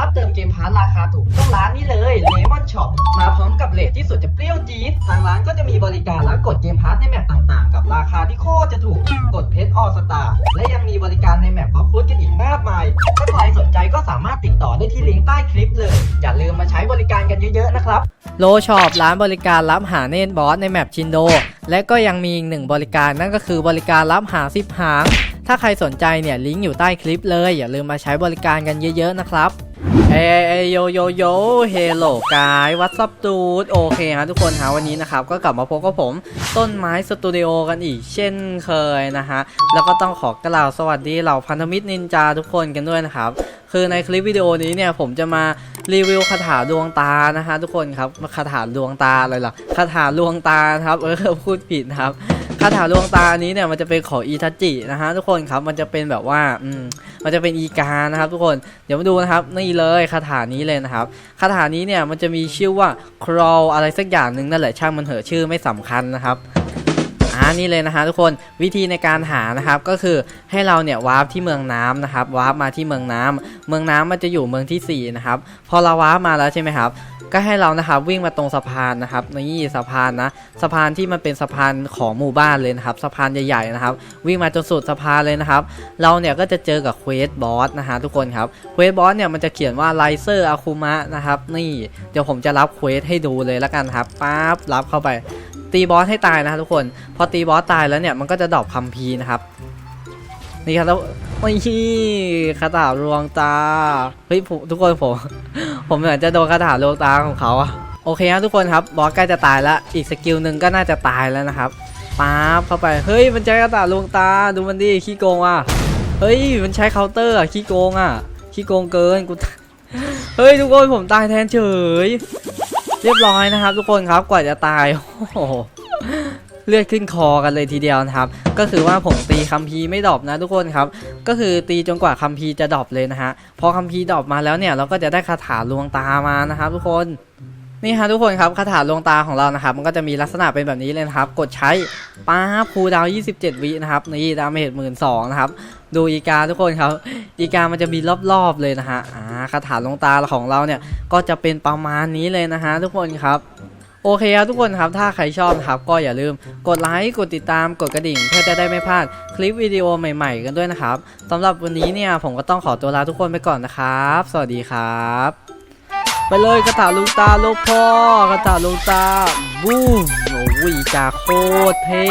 รับเติมเกมพาร์ทราคาถูกต้องร้านนี้เลยเลมอนช็อปมาพร้อมกับเลทที่สุดจะเปรี้ยวจี๊ดทางร้านก็จะมีบริการรับกดเกมพาร์ทในแมปต่างๆ กับราคาที่โคตรจะถูกกดเพชรออสตาและยังมีบริการในแมปบล็อกฟุตกันอีกมากมาย ถ้าใครสนใจก็สามารถติดต่อได้ที่ลิงก์ใต้คลิปเลย อย่าลืมมาใช้บริการกันเยอะๆนะครับโลช็อปร้านบริการรับหาเนตบอสในแมปชินโด และก็ยังมีอีกหนึ่งบริการนั่นก็คือบริการรับหาสิบหางถ้าใครสนใจเนี่ยลิงก์อยู่ใต้คลิปเลย อย่าลืมมาใช้บริการกันเยอะๆนะครับ เอเอโยโยโยเฮลโลกายวัตซับตูดโอเคฮะทุกคนฮะวันนี้นะครับ ก็กลับมาพบกับผมต้นไม้สตูดิโอกันอีกเช่นเคยนะฮะ แล้วก็ต้องขอกล่าวสวัสดีเหล่าพันธมิตรนินจาทุกคนกันด้วยนะครับ คือในคลิปวิดีโอนี้เนี่ยผมจะมารีวิวคาถาดวงตานะฮะทุกคนครับคาถาดวงตาอะไรล่ะคาถาดวงตานะครับเออพูดผิดครับาถาดวงตานี้เนี่ยมันจะเป็นของอีทัจินะฮะทุกคนครับมันจะเป็นแบบว่าอืมมันจะเป็นอีกานะครับ ทุกคนเดี๋ยวมาดูนะครับนี่เลยคาถานี้เลยนะครับคาถานี้เนี่ยมันจะมีชื่อว่าครออะไรสักอย่างหนึ่งนั่นแหละช่างมันเหอะชื่อไม่สำคัญนะครับ อ่านี่เลยนะฮะทุกคนวิธีในการหานะครับก็คือให้เราเนี่ยวาร์ปที่เมืองน้ำนะครับวาร์ปมาที่เมืองน้ำเมืองน้ำมันจะอยู่เมืองที่สี่นะครับพอเราวาร์ปมาแล้วใช่ไหมครับก็ให้เรานะครับวิ่งมาตรงสะพานนะครับนี่สะพานนะสะพานที่มันเป็นสะพานของหมู่บ้านเลยนะครับสะพานใหญ่ๆนะครับ วิ่งมาจนสุดสะพานเลยนะครับ เราเนี่ยก็จะเจอกับเควสบอสนะฮะทุกคนครับเควสบอสเนี่ยมันจะเขียนว่าไลเซอร์อาคุมะนะครับนี่เดี๋ยวผมจะรับเควสให้ดูเลยแล้วกันครับปั๊บรับเข้าไป ตีบอสให้ตายนะครับทุกคน พอตีบอสตายแล้วเนี่ยมันก็จะดรอปคัมภีนะครับ นี่ครับแล้วไม่คาถาลวงตา เฮ้ยผมทุกคนผม ผมเหมือนจะโดนคาถาลวงตาของเขาอะโอเคครับทุกคนครับบอสใกล้จะตายแล้วอีกสกิลหนึ่งก็น่าจะตายแล้วนะครับป๊าบเข้าไปเฮ้ยมันใช้คาถาลวงตาดูมันดิขี้โกงอะเฮ้ยมันใช้เคาน์เตอร์อะขี้โกงอะขี้โกงเกินกูเฮ้ยทุกคนผมตายแทนเฉย เรียบร้อยนะครับ ทุกคนครับกว่าจะตายโอ้โหเลือดขึ้นคอกันเลยทีเดียวนะครับ ก็คือว่าผมตีคัมภีไม่ดรอปนะทุกคนครับ ก็คือตีจนกว่าคัมภีจะดรอปเลยนะฮะ พอคัมภีดรอปมาแล้วเนี่ยเราก็จะได้คาถาลวงตามานะครับ ทุกคน นี่ฮะทุกคนครับคาถาลวงตาของเรานะครับ มันก็จะมีลักษณะเป็นแบบนี้เลยนะครับ กดใช้ป้าคูดาว 27 วินะครับ นี่ดาเมจหมื่นสองนะครับ ดูอีกาทุกคนครับ อีกามันจะมีรอบๆเลยนะฮะ อ่า คาถาลวงตาของเราเนี่ยก็จะเป็นประมาณนี้เลยนะฮะทุกคนครับโอเคครับทุกคนครับ ถ้าใครชอบนะครับก็อย่าลืมกดไลค์กดติดตามกดกระดิ่ง เพื่อจะได้ไม่พลาดคลิปวิดีโอใหม่ ๆ กันด้วยนะครับสำหรับวันนี้เนี่ยผมก็ต้องขอตัวลาทุกคนไปก่อนนะครับ สวัสดีครับ ไปเลยกระถาลุงตาลูกพ่อกระถาลุงตาบูมโอ้ยอีกาโคตรเท่